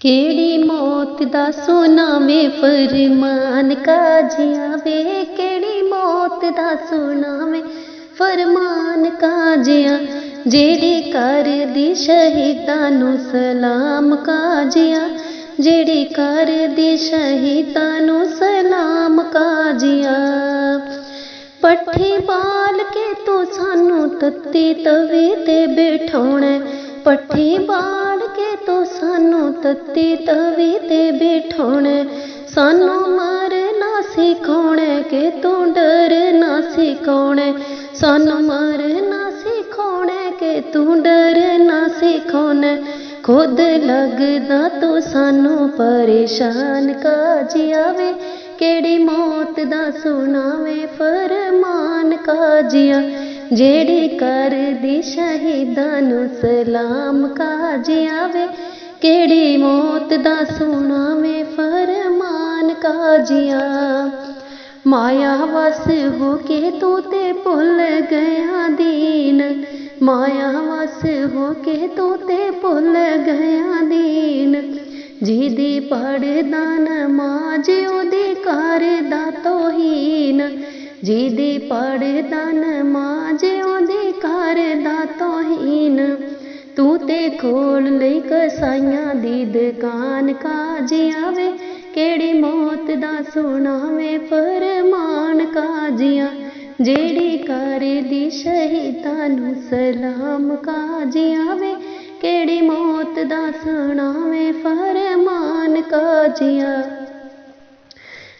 ਕਿਹੜੀ ਮੌਤ ਦਾ ਸੁਣਾਵੇਂ ਫਰਮਾਨ? ਕਾਜੀਆਂ ਵੇ, ਕਿਹੜੀ ਮੌਤ ਦਾ ਸੁਣਾਵੇਂ ਫਰਮਾਨ? ਕਾਜੀਆਂ, ਜਿਹੜੀ ਕਰਦੀ ਸ਼ਹੀਦਾਂ ਨੂੰ ਸਲਾਮ। ਕਾਜੀਆਂ, ਜਿਹੜੀ ਕਰਦੀ ਸ਼ਹੀਦਾਂ ਨੂੰ ਸਲਾਮ। ਕਾਜੀਆਂ, ਪੱਠੀ ਬਾਲ ਕੇ ਤੂੰ ਸਾਨੂੰ ਤੱਤੀ ਤਵੇ ਤੇ ਬਿਠਾਉਣਾ। ਪੱਠੀ ਬਾਲ ਤੂੰ ਸਾਨੂੰ ਤੱਤੀ ਤਵੇ ਤੇ ਬਿਠਾਉਣਾ। ਸਾਨੂੰ ਮਰਨਾ ਸਿਖਾਉਣਾ ਕਿ ਤੂੰ ਡਰਨਾ ਸਿਖਾਉਣਾ। ਸਾਨੂੰ ਮਰਨਾ ਸਿਖਾਉਣਾ ਕਿ ਤੂੰ ਡਰਨਾ ਸਿਖਾਉਣਾ। ਖੁਦ ਲੱਗਦਾ ਤੂੰ ਸਾਨੂੰ ਪਰੇਸ਼ਾਨ ਕਾਜੀਆ ਵੇ ਕਿਹੜੀ ਮੌਤ ਦਾ ਸੁਣਾਵੇ ਫਰਮਾਨ ਕਾਜੀਆ। ਜਿਹੜੀ ਕਰਦੀ ਸ਼ਹੀਦਾਂ ਨੂੰ ਸਲਾਮ ਕਾਜ ਵੇ ਕਿਹੜੀ ਮੌਤ ਦਾ ਸੁਣਾਵੇਂ ਫਰਮਾਨ ਕਾਜੀਆ ਮਾਇਆ ਵਸ ਹੋ ਕੇ ਤੂੰ ਤੇ ਭੁੱਲ ਗਿਆ ਦੀਨ, ਮਾਇਆ ਵਸ ਹੋ ਕੇ ਤੂੰ ਤੇ ਭੁੱਲ ਗਿਆ ਦੀਨ। ਜਿਹਦੀ ਪੜਦਾ ਨਮਾਜ਼, ਉਹਦੇ ਕਰਦਾ ਤੋਹੀ ਜਿਹਦੀ ਪੜਦਾ ਨਮਾਜ਼, ਉਹਦੇ ਦਾ ਤੋਹੀਨ। ਤੂੰ ਤੇ ਖੋਲ ਲਈ ਕਸਾਈਆਂ ਦੀ ਦੁਕਾਨ ਕਾਜੀਆਂ ਵੇ ਕਿਹੜੀ ਮੌਤ ਦਾ ਸੁਣਾਵੇ, ਫਰਮਾਨ ਕਾਜੀਆਂ। ਜਿਹੜੀ ਕਰਦੀ ਸ਼ਹੀਦਾਂ ਨੂੰ ਸਲਾਮ ਕਾਜੀਆਂ ਵੇ, ਕਿਹੜੀ ਮੌਤ ਦਾ ਸੁਣਾਵੇ, ਫਰਮਾਨ ਕਾਜੀਆਂ।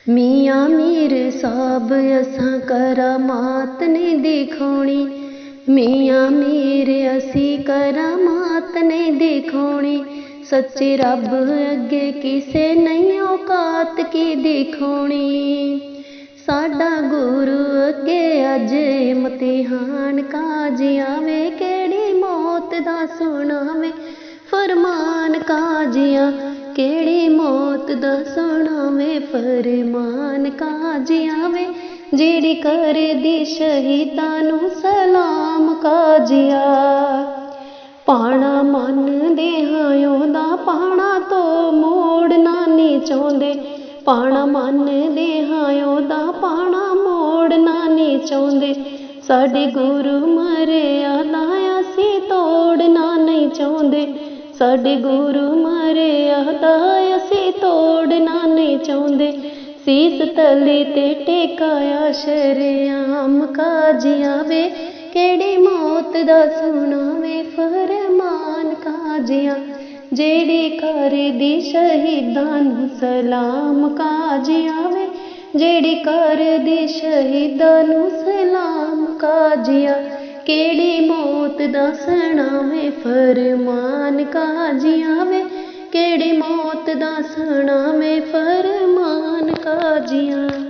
ਮੀਆਂ ਮੀਰ ਸਾਬ ਅਸਾਂ ਕਰਾਮਾਤ ਨਹੀਂ ਦਿਖਾਉਣੀ ਮੀਆਂ ਮੀਰ ਅਸੀਂ ਕਰਾਮਾਤ ਨਹੀਂ ਦਿਖਾਉਣੀ ਸੱਚੇ ਰੱਬ ਅੱਗੇ ਕਿਸੇ ਨਹੀਂ ਔਕਾਤ ਕੀ ਦਿਖਾਉਣੀ ਸਾਡਾ ਗੁਰੂ ਅੱਗੇ ਅੱਜ ਇਮਤਿਹਾਨ ਕਾਜੀਆਂ ਵੇ ਕਿਹੜੀ ਮੌਤ ਦਾ ਸੁਣਾਵੇ। ਫਰਮਾਨ ਕਾਜੀਆਂ, ਕਿਹੜੀ ਮੌਤ ਦਾ ਸੁਣਾਵੇਂ ਫਰਮਾਨ ਕਾਜੀਆਂ ਆਵੇ, ਜਿਹੜੀ ਕਰਦੀ ਸ਼ਹੀਦਾਂ ਨੂੰ ਸਲਾਮ ਕਾਜੀਆ ਪਾਣਾ ਮੰਨਦੇ ਹਾਂ ਉਹਦਾ ਪਾਣਾ ਤੋਂ ਮੋੜਨਾ ਨਹੀਂ ਚਾਹੁੰਦੇ। ਪਾਣਾ ਮੰਨਦੇ ਹਾਂ ਉਹਦਾ ਪਾਣਾ ਮੋੜਨਾ ਨਹੀਂ ਚਾਹੁੰਦੇ। ਸਾਡੇ ਗੁਰੂ ਮਰਿਆ ਮਰਿਆਦਾ ਅਸੀਂ ਤੋੜਨਾ ਨਹੀਂ ਸਾਡੇ ਗੁਰੂ ਮਰਿਆਦਾ ਅਸੀਂ ਤੋੜਨਾ ਨਹੀਂ ਚਾਹੁੰਦੇ। ਸੀਸ ਤਲੇ ਤੇ ਟੇਕਾਇਆ ਸ਼ਰਿਆਮ ਕਾਜੀਆਂ ਵੇ, ਕਿਹੜੀ ਮੌਤ ਦਾ ਸੁਣਾਵੇ ਫਰਮਾਨ ਕਾਜੀਆਂ। ਜਿਹੜੀ ਕਰਦੀ ਸ਼ਹੀਦਾਂ ਨੂੰ ਸਲਾਮ ਕਾਜੀਆਂ ਵੇ, ਜਿਹੜੀ ਕਰਦੀ ਸ਼ਹੀਦਾਂ ਨੂੰ ਸਲਾਮ ਕਾਜੀਆਂ। ਕਿਹੜੀ ਮੌਤ ਦਾ ਸੁਣਾਵੇਂ ਫਰਮਾਨ ਕਾਜੀਆਂ ਵੇ ਕਿਹੜੀ ਮੌਤ ਦਾ ਸੁਣਾਵੇਂ ਫਰਮਾਨ ਕਾਜੀਆਂ